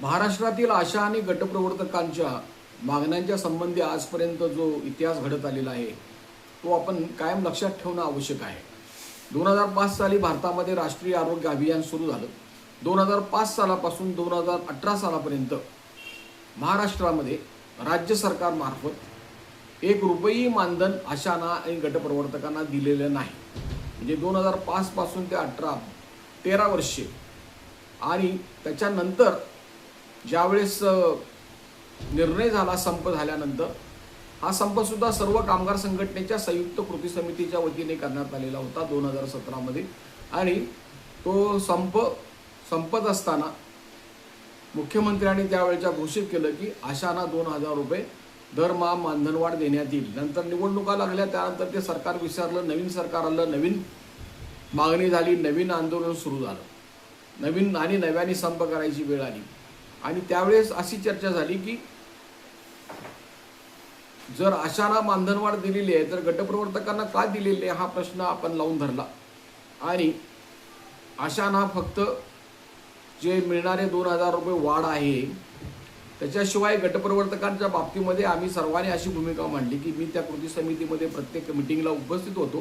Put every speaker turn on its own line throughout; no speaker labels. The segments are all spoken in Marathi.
महाराष्ट्रातील आशा आणि गटप्रवर्तकांच्या मागण्यांच्या संबंधी आजपर्यंत जो इतिहास घडत आलेला आहे तो आपण कायम लक्षात ठेवणं आवश्यक आहे. दोन हजार पाच साली भारतामध्ये राष्ट्रीय आरोग्य अभियान सुरू झालं. दोन हजार पाच सालापासून दोन हजार अठरा सालापर्यंत महाराष्ट्रामध्ये राज्य सरकारमार्फत एक रुपयी मानधन आशांना आणि गटप्रवर्तकांना दिलेलं नाही. म्हणजे दोन हजार पाचपासून ते अठरा तेरा वर्षे आणि त्याच्यानंतर ज्यावेळेस निर्णय झाला संप झाल्यानंतर हा संपसुद्धा सर्व कामगार संघटनेच्या संयुक्त कृती समितीच्या वतीने करण्यात आलेला होता दोन हजार सतरामध्ये आणि तो संप संपत असताना मुख्यमंत्र्यांनी त्यावेळेच्या घोषित केलं की आशांना दोन हजार रुपये दरमहा मानधनवाढ देण्यात येईल. नंतर निवडणुका लागल्या त्यानंतर ते सरकार विसरलं नवीन सरकार आलं नवीन मागणी झाली नवीन आंदोलन सुरू झालं. नवीन आणि नव्याने संप करायची वेळ आली. आणि त्यावेळेस अशी चर्चा झाली की जर आशांना मानधनवाढ दिलेली आहे तर गटप्रवर्तकांना का दिलेली आहे हा प्रश्न आपण लावून धरला. आणि अशांना फक्त जे मिळणारे दोन हजार रुपये वाढ आहे त्याच्याशिवाय गटप्रवर्तकांच्या बाबतीमध्ये आम्ही सर्वांनी अशी भूमिका मांडली की मी त्या कृती समितीमध्ये प्रत्येक मिटिंगला उपस्थित होतो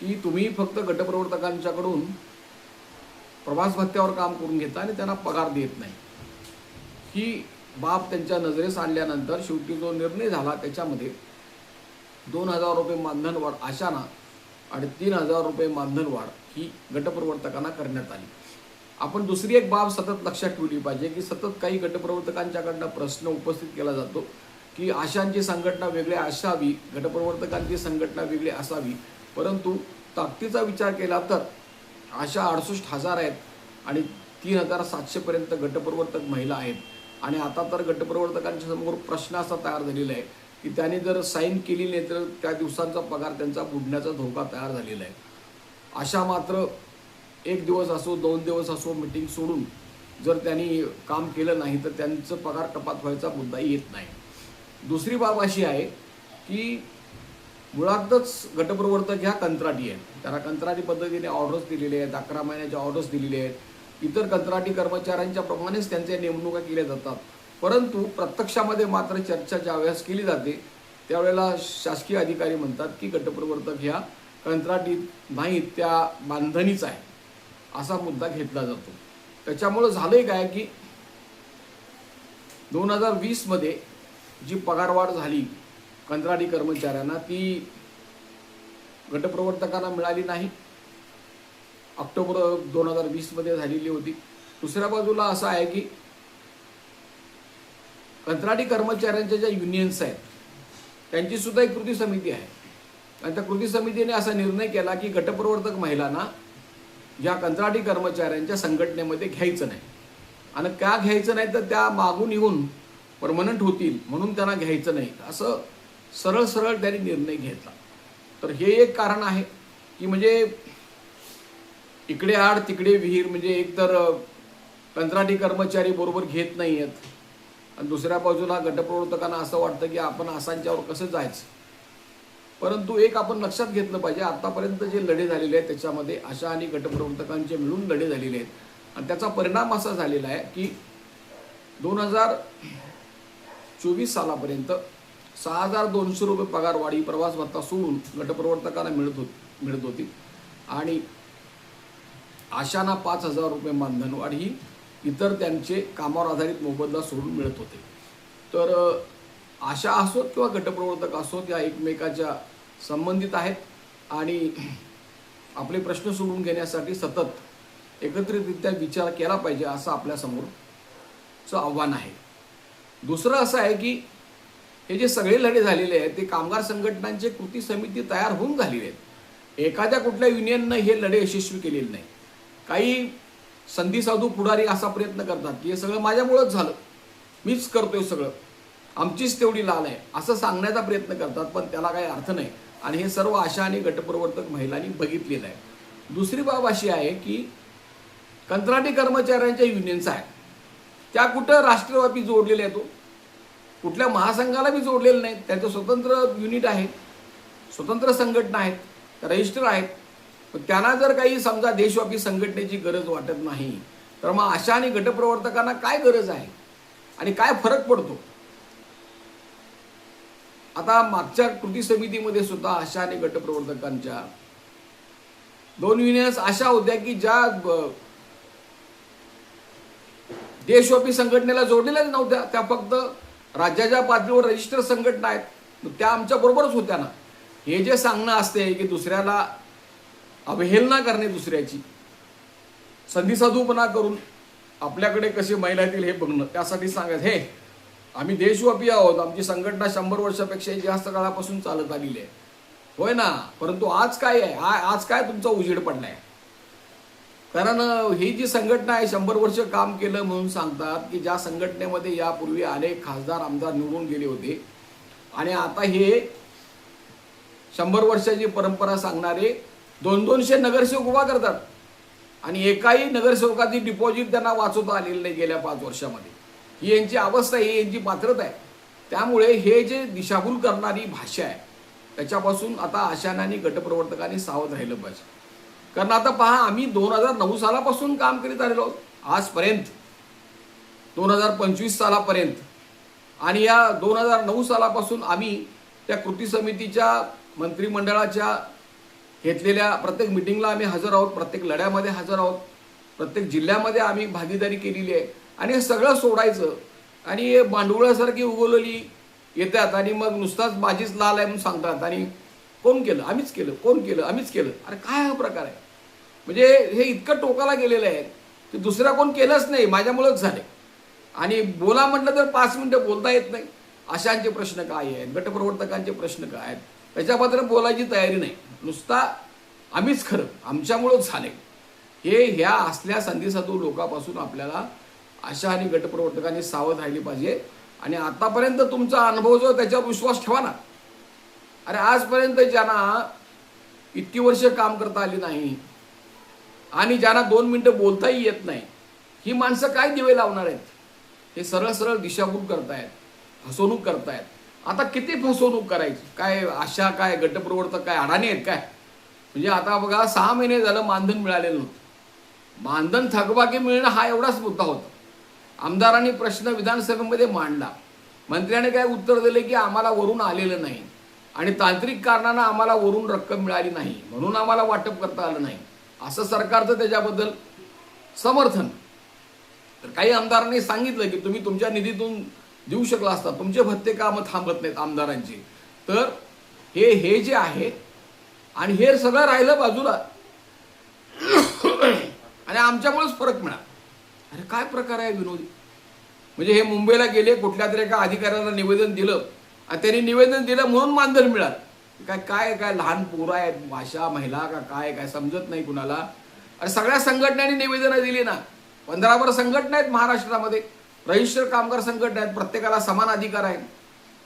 की तुम्ही फक्त गटप्रवर्तकांच्याकडून प्रवास भत्त्यावर काम करून घेता आणि त्यांना पगार देत नाही. ही बाब त्यांच्या नजरेस आणल्यानंतर शेवटी जो निर्णय झाला त्याच्यामध्ये दोन हजार रुपये मानधनवाढ आशाना आणि तीन हजार रुपये मानधनवाढ ही गटप्रवर्तकांना करण्यात आली. आपण दुसरी एक बाब सतत लक्षात ठेवली पाहिजे की सतत काही गटप्रवर्तकांच्याकडनं प्रश्न उपस्थित केला जातो की आशांची संघटना वेगळी असावी गटप्रवर्तकांची संघटना वेगळी असावी. परंतु ताकदीचा विचार केला तर अशा अडुसष्ट हजार आहेत आणि तीन हजार सातशेपर्यंत गटप्रवर्तक महिला आहेत. आणि आता तर गटप्रवर्तकांच्या समोर प्रश्न असा तयार झालेला आहे की त्यांनी जर साईन केली नाही तर त्या दिवसांचा पगार त्यांचा बुडण्याचा धोका तयार झालेला आहे. अशा मात्र एक दिवस असो दोन दिवस असो मिटिंग सोडून जर त्यांनी काम केलं नाही तर त्यांचं पगार कपात व्हायचा मुद्दाही येत नाही. दुसरी बाब अशी आहे की मुळातच गटप्रवर्तक ह्या कंत्राटी आहेत. त्यांना कंत्राटी पद्धतीने ऑर्डर्स दिलेले आहेत अकरा महिन्याच्या ऑर्डर्स दिलेले आहेत. इतर कंत्राटी कर्मचाऱ्यांच्या प्रमाणेच त्यांच्या नेमणुका केल्या जातात. परंतु प्रत्यक्षामध्ये मात्र चर्चा ज्यावेळेस केली जाते त्यावेळेला शासकीय अधिकारी म्हणतात की गटप्रवर्तक ह्या कंत्राटी नाहीत त्या बांधणीच आहे. असा मुद्दा घेतला जातो. त्याच्यामुळं झालंय काय की दोन हजार वीसमध्ये जी पगारवाढ झाली कंत्राटी कर्मचाऱ्यांना ती गटप्रवर्तकांना मिळाली नाही. ऑक्टोबर दोन हजार वीसमध्ये झालेली होती. दुसऱ्या बाजूला असं आहे की कंत्राटी कर्मचाऱ्यांच्या ज्या युनियन्स आहेत त्यांची सुद्धा एक कृती समिती आहे. आणि त्या कृती समितीने असा निर्णय केला की गटप्रवर्तक महिलांना या कंत्राटी कर्मचाऱ्यांच्या संघटनेमध्ये घ्यायचं नाही. आणि का घ्यायचं नाही तर त्या मागून येऊन परमनंट होतील म्हणून त्यांना घ्यायचं नाही. असं सरळ सरळ त्यांनी निर्णय घेतला. तर हे एक कारण आहे की म्हणजे इकडे आड तिकडे विहीर म्हणजे एकतर कंत्राटी कर्मचारी बरोबर घेत नाही आहेत आणि दुसऱ्या बाजूला गटप्रवर्तकांना असं वाटतं की आपण आसांच्यावर कसं जायचं? परंतु एक आपण लक्षात घेतलं पाहिजे आतापर्यंत जे लढे झालेले आहेत त्याच्यामध्ये आशा आणि गटप्रवर्तकांचे मिळून लढे झालेले आहेत. आणि त्याचा परिणाम असा झालेला आहे की दोन हजार चोवीस सालापर्यंत सहा हजार दोनशे रुपये पगारवाढी प्रवास भत्ता सोडून गटप्रवर्तकांना मिळत होत मिळत होती. आणि आशांना पाच हजार रुपये मानधनवाढ ही इतर त्यांचे कामावर आधारित मोबदला सोडून मिळत होते. तर आशा असोत किंवा गटप्रवर्तक असोत या एकमेकाच्या संबंधित आहेत आणि आपले प्रश्न सोडून घेण्यासाठी सतत एकत्रितरित्या विचार केला पाहिजे असं आपल्यासमोरचं आव्हान आहे. दुसरं असं आहे की हे जे सगळे लढे झालेले आहेत ते कामगार संघटनांचे कृती समिती तयार होऊन झालेले आहेत. एखाद्या कुठल्या युनियननं हे लढे यशस्वी केलेले नाही काही संधी साधू पुढारी असा प्रयत्न करतात की हे सगळं माझ्यामुळंच झालं. मीच करतोय सगळं. आमचीच तेवढी लाल आहे असं सांगण्याचा प्रयत्न करतात पण त्याला काही अर्थ नाही. आणि हे सर्व आशा आणि गटप्रवर्तक महिलांनी बघितलेलं आहे. दुसरी बाब अशी आहे की कंत्राटी कर्मचाऱ्यांच्या युनियन्स आहेत त्या कुठं राष्ट्रव्यापी जोडलेल्या आहेत कुठल्या महासंघाला बी जोडलेलं नाही. त्याचं स्वतंत्र युनिट आहे. स्वतंत्र संघटना आहेत. रजिस्टर आहेत. पण त्यांना जर काही समजा देशव्यापी संघटनेची गरज वाटत नाही तर मग आशा आणि गटप्रवर्तकांना काय गरज आहे? आणि काय फरक पडतो? आता मागच्या कृती समितीमध्ये सुद्धा आशा आणि गटप्रवर्तकांच्या दोन युनियन्स अशा होत्या की ज्या देशव्यापी संघटनेला जोडलेल्याच नव्हत्या. त्या फक्त राज्याच्या पातळीवर रजिस्टर संघटना आहेत. त्या आमच्या बरोबरच होत्या ना. हे जे सांगणं असते की दुसऱ्याला अवहेलना करणे दुसऱ्याची. संधीसाधूपणा करून आपल्याकडे कसे महिला येतील हे बघणं त्यासाठी सांगायचं हे आम्ही देशव्यापी आहोत. आमची संघटना शंभर वर्षापेक्षाही जास्त काळापासून चालत आलेली आहे. होय ना? परंतु आज काय आहे? आज काय तुमचा उजेड पडलाय? कारण ही जी संघटना आहे शंभर वर्ष काम केलं म्हणून सांगतात की ज्या संघटनेमध्ये यापूर्वी अनेक खासदार आमदार निवडून गेले होते. आणि आता हे शंभर वर्षाची परंपरा सांगणारे दोन दोनशे नगरसेवक उभा करतात. आणि एकाही नगरसेवकाची डिपॉझिट त्यांना वाचवता आलेली नाही गेल्या पाच वर्षामध्ये. ही यांची अवस्था आहे, ही यांची पात्रता आहे. त्यामुळे हे जे दिशाभूल करणारी भाषा आहे त्याच्यापासून आता आशाने आणि गटप्रवर्तकांनी सावध राहिलं पाहिजे. कारण आता पहा आम्ही दोन हजार नऊ सालापासून काम करीत आलेलो आहोत. आजपर्यंत. दोन हजार पंचवीस सालापर्यंत. आणि या दोन हजार नऊ सालापासून आम्ही त्या कृती समितीच्या मंत्रिमंडळाच्या घेतलेल्या प्रत्येक मिटिंगला आम्ही हजर आहोत प्रत्येक लढ्यामध्ये हजर आहोत प्रत्येक जिल्ह्यामध्ये आम्ही भागीदारी केलेली आहे. आणि हे सगळं सोडायचं आणि हे भांडवळासारखी उगवलेली येतात आणि मग नुसताच माझीच लाल आहे म्हणून सांगतात. आणि कोण केलं? आम्हीच केलं. कोण केलं? आम्हीच केलं. अरे काय हा प्रकार आहे? म्हणजे हे इतकं टोकाला गेलेलं आहे की दुसऱ्या कोण केलंच नाही. माझ्यामुळंच झाले. आणि बोला म्हटलं तर पाच मिनटं बोलता येत नाही. अशांचे प्रश्न काय आहेत? गटप्रवर्तकांचे प्रश्न काय आहेत? त्याच्याबद्दल बोलायची तयारी नाही. नुसता आम्हीच खरं आमच्यामुळंच झाले हे ह्या असल्या संधीसाधू लोकांपासून आपल्याला आशा आणि गटप्रवर्तकांनी सावध राहिली पाहिजे. आणि आतापर्यंत तुमचा अनुभव जो त्याच्यावर विश्वास ठेवा ना. अरे आजपर्यंत ज्यांना इतकी वर्ष काम करता आली नाही आणि ज्यांना दोन मिनटं बोलताही येत नाही ही माणसं काय दिवे लावणार आहेत? हे सरळ सरळ दिशाभूल करतायत फसवणूक करतायत. आता किती फसवणूक करायची? काय आशा काय गटप्रवर्तक काय अडाणी आहेत काय? म्हणजे आता बघा सहा महिने झालं मानधन मिळालेलं नव्हतं. मानधन थकबाकी मिळणं हा एवढाच मुद्दा होता. आमदारांनी प्रश्न विधानसभेमध्ये मांडला. मंत्र्याने काय उत्तर दिले की आम्हाला वरून आलेलं नाही. आणि तांत्रिक कारणानं आम्हाला वरून रक्कम मिळाली नाही. म्हणून आम्हाला वाटप करता आलं नाही. असं सरकारचं त्याच्याबद्दल समर्थन. तर काही आमदारांनी सांगितलं की तुम्ही तुमच्या निधीतून देऊ शकला असता. तुमचे भत्ते कामं थांबत नाहीत आमदारांची. तर हे हे जे आहे आणि हे सगळं राहिलं बाजूला आणि आमच्यामुळेच फरक मिळाला. अरे काय प्रकार आहे विनोदी? म्हणजे हे मुंबईला गेले कुठल्या तरी एका अधिकाऱ्याला निवेदन दिलं आणि त्यांनी निवेदन दिलं म्हणून मानधन मिळालं. काय काय काय लहान पोरं आहेत भाषा महिला का काय काय समजत नाही कुणाला. अरे सगळ्या संघटनांनी निवेदनं दिली ना. पंधराभर संघटना आहेत महाराष्ट्रामध्ये. रजिस्टर कामगार संघटना आहेत प्रत्येकाला समान अधिकार आहे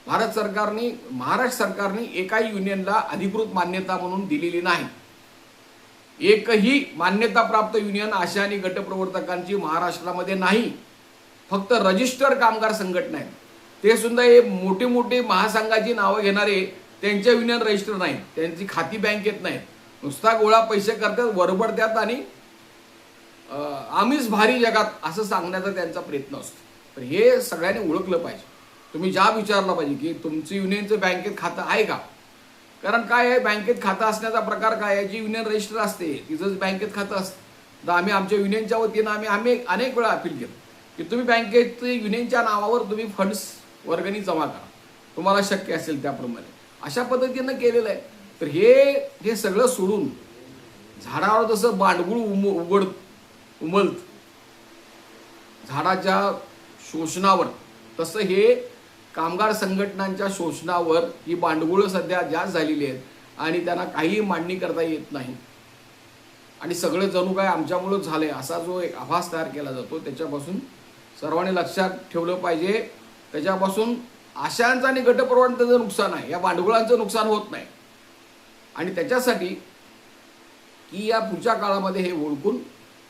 भारत सरकारने महाराष्ट्र सरकारने एकाही युनियनला अधिकृत मान्यता म्हणून दिलेली नाही. एकही मान्यताप्राप्त युनियन आशा आणि गटप्रवर्तकांची महाराष्ट्रामध्ये नाही. फक्त रजिस्टर कामगार संघटना आहेत. ते सुद्धा हे मोठे मोठे महासंघाची नावं घेणारे त्यांच्या युनियन रजिस्टर नाही त्यांची खाती बँकेत नाही नुसता गोळा पैसे करतात वरबडतात आणि आम्हीच भारी जगात असं सांगण्याचा त्यांचा प्रयत्न असतो. तर हे सगळ्यांनी ओळखलं पाहिजे. तुम्ही ज्या विचारला पाहिजे की तुमचं युनियनचं बँकेत खातं आहे का? कारण काय आहे? बँकेत खातं असण्याचा प्रकार काय आहे? जी युनियन रजिस्टर असते तिचंच बँकेत खातं असतं. तर आम्ही आमच्या युनियनच्या वतीनं आम्ही आम्ही अनेक वेळा अपील केलं की तुम्ही बँकेत युनियनच्या नावावर तुम्ही फंड्स वर्गणी जमा करा. तुम्हाला शक्य असेल त्याप्रमाणे. अशा पद्धतीनं केलेलं आहे. तर हे हे सगळं सोडून झाडावर जसं बांडगुळ उम उघड उमलत झाडाच्या शोषणावर. तसं हे कामगार संघटनांच्या शोषणावर ही बांडगुळं सध्या जास्त झालेली आहेत आणि त्यांना काहीही मांडणी करता येत नाही. आणि सगळं जणू काय आमच्यामुळं झालं आहे असा जो एक आभास तयार केला जातो त्याच्यापासून सर्वांनी लक्षात ठेवलं पाहिजे. त्याच्यापासून आशांचं आणि गटप्रवर्तनाचं नुकसान आहे या भांडवलांचं नुकसान होत नाही. आणि त्याच्यासाठी की या पुढच्या काळामध्ये हे ओळखून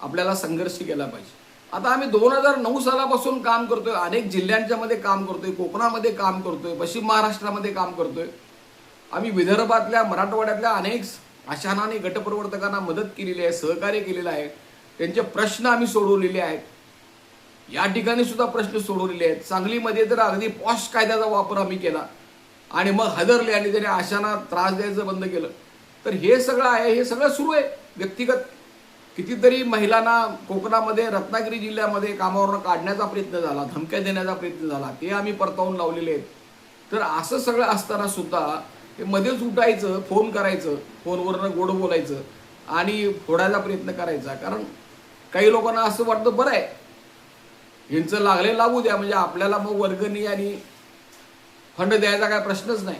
आपल्याला संघर्ष केला पाहिजे. आता आम्ही दोन हजार नऊ सालापासून काम करतोय अनेक जिल्ह्यांच्या मध्ये काम करतोय कोकणामध्ये काम करतोय पश्चिम महाराष्ट्रामध्ये काम करतोय. आम्ही विदर्भातल्या मराठवाड्यातल्या अनेक आशाना आणि गटप्रवर्तकांना मदत केलेली आहे सहकार्य केलेलं आहे. त्यांचे प्रश्न आम्ही सोडवलेले आहेत. या ठिकाणी सुद्धा प्रश्न सोडवलेले आहेत. सांगलीमध्ये तर अगदी पॉश कायद्याचा वापर आम्ही केला. आणि मग हदरले आणि त्याने आशांना त्रास द्यायचं बंद केलं. तर हे सगळं आहे हे सगळं सुरू आहे व्यक्तिगत. कितीतरी महिलांना कोकणामध्ये रत्नागिरी जिल्ह्यामध्ये कामावरून काढण्याचा प्रयत्न झाला धमक्या देण्याचा प्रयत्न झाला ते आम्ही परतावून लावलेले आहेत. तर असं सगळं असताना सुद्धा ते मध्येच उठायचं फोन करायचं फोनवरनं गोड बोलायचं आणि फोडायचा प्रयत्न करायचा. कारण काही लोकांना असं वाटतं बरं आहे यांचं लागले लागू द्या म्हणजे आपल्याला मग वर्गणी आणि फंड द्यायचा काय प्रश्नच नाही.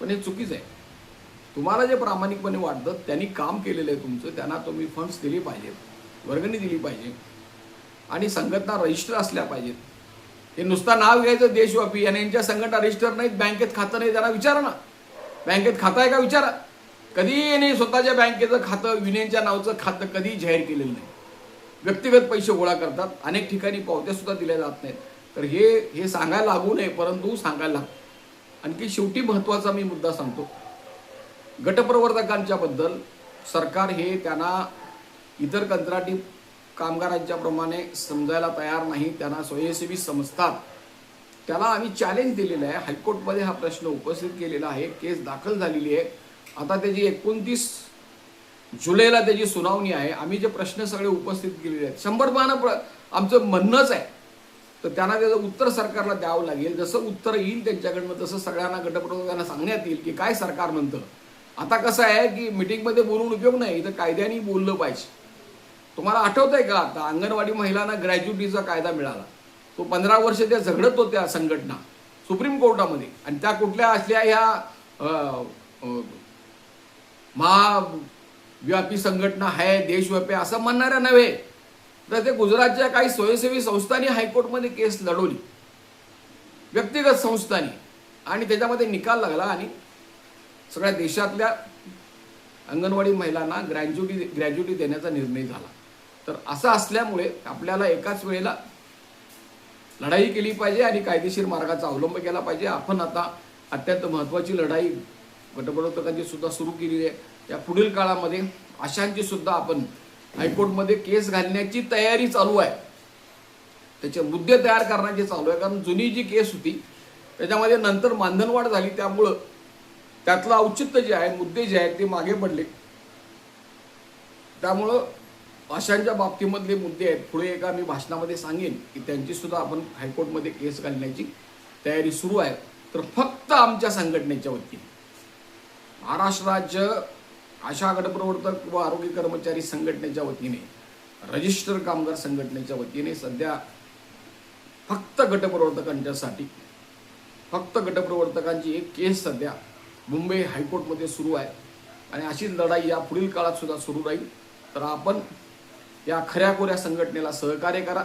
पण हे चुकीचं आहे. तुम्हाला जे प्रामाणिकपणे वाटतं त्यांनी काम केलेलं आहे तुमचं त्यांना तुम्ही फंड्स दिले पाहिजेत वर्गणी दिली पाहिजे आणि संघटना रजिस्टर असल्या पाहिजेत. हे नुसता नाव घ्यायचं देशव्यापी आणि यांच्या संघटना रजिस्टर नाहीत बँकेत खातं नाही त्यांना विचारा ना. बँकेत खातं आहे का विचारा. कधी यांनी स्वतःच्या बँकेचं खातं युनियनच्या नावचं खातं कधी जाहीर केलेलं नाही. व्यक्तिगत पैसे गोळा करतात अनेक ठिकाणी पावत्या सुद्धा दिल्या जात नाहीत. तर हे हे सांगायला लागू नये परंतु सांगायला लागतं आणखी शेवटी महत्त्वाचा मी मुद्दा सांगतो. गटप्रवर्धकांच्याबद्दल सरकार हे त्यांना इतर कंत्राटी कामगारांच्या प्रमाणे समजायला तयार नाही. त्यांना स्वयंसेवी समजतात. त्याला आम्ही चॅलेंज दिलेलं आहे. हायकोर्टमध्ये हा प्रश्न उपस्थित केलेला आहे. केस दाखल झालेली आहे. आता त्याची एकोणतीस जुलैला त्याची सुनावणी आहे. आम्ही जे प्रश्न सगळे उपस्थित केलेले आहेत. शंभर पानं प्र आमचं म्हणणंच आहे. तर त्यांना त्याचं उत्तर सरकारला द्यावं लागेल. जसं उत्तर येईल त्यांच्याकडनं तसं सगळ्यांना गटप्रवर्तकांना सांगण्यात येईल की काय सरकार म्हणतं. आता कसं आहे की मिटिंगमध्ये बोलून उपयोग नाही तर कायद्याने बोललं पाहिजे. तुम्हाला आठवत आहे का आता अंगणवाडी महिलांना ग्रॅज्युटीचा कायदा मिळाला? तो पंधरा वर्ष त्या झगडत होत्या संघटना सुप्रीम कोर्टामध्ये. आणि त्या कुठल्या असल्या ह्या महाव्यापी संघटना आहे देशव्यापी असं म्हणणाऱ्या नव्हे. तर ते गुजरातच्या काही स्वयंसेवी संस्थांनी हायकोर्टमध्ये केस लढवली. व्यक्तिगत संस्थांनी. आणि त्याच्यामध्ये निकाल लागला आणि सगळ्या देशातल्या अंगणवाडी महिलांना ग्रॅज्युटी ग्रॅज्युटी देण्याचा निर्णय झाला. तर असं असल्यामुळे आपल्याला एकाच वेळेला लढाई केली पाहिजे आणि कायदेशीर मार्गाचा अवलंब केला पाहिजे. आपण आता अत्यंत महत्त्वाची लढाई गटप्रवर्तकांची सुद्धा सुरू केलेली आहे. या पुढील काळामध्ये अशांची सुद्धा आपण हायकोर्टमध्ये केस घालण्याची तयारी चालू आहे. त्याचे मुद्दे तयार करण्याची चालू आहे. कारण जुनी जी केस होती त्याच्यामध्ये नंतर मानधनवाढ झाली. त्यामुळं त्यातलं औचित्य जे आहे मुद्दे जे आहेत ते मागे पडले. त्यामुळं भाषांच्या बाबतीमधले मुद्दे आहेत. पुढे एका मी भाषणामध्ये सांगेन की त्यांची सुद्धा आपण हायकोर्टमध्ये केस घालण्याची तयारी सुरू आहे. तर फक्त आमच्या संघटनेच्या वतीने. महाराष्ट्र राज्य आशा गटप्रवर्तक व आरोग्य कर्मचारी संघटनेच्या वतीने रजिस्टर कामगार संघटनेच्या वतीने सध्या फक्त गटप्रवर्तकांच्यासाठी फक्त गटप्रवर्तकांची एक केस सध्या मुंबई हायकोर्टमध्ये सुरू आहे. आणि अशीच लढाई या पुढील काळात सुद्धा सुरू राहील. तर आपण या खऱ्या खोऱ्या संघटनेला सहकार्य करा.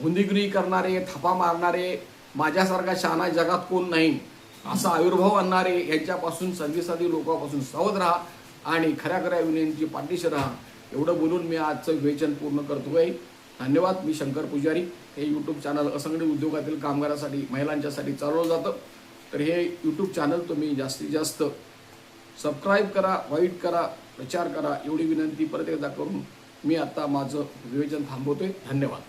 भोंदीगिरी करणारे थापा मारणारे माझ्यासारखा शहाणा जगात कोण नाही असा आविर्भाव आणणारे यांच्यापासून संधीसाधी लोकांपासून सावध राहा आणि खऱ्या खऱ्या युनियनची पाठीशी राहा. एवढं बोलून मी आजचं विवेचन पूर्ण करतोय. धन्यवाद. मी शंकर पुजारी. हे यूट्यूब चॅनल असंघटित उद्योगातील कामगारासाठी महिलांच्यासाठी चालवलं जातं. तर हे यूट्यूब चॅनल तुम्ही जास्तीत जास्त सबस्क्राईब करा वाईट करा प्रचार करा एवढी विनंती परत एकदा करून मी आता माझं विवेचन थांबवतोय. धन्यवाद.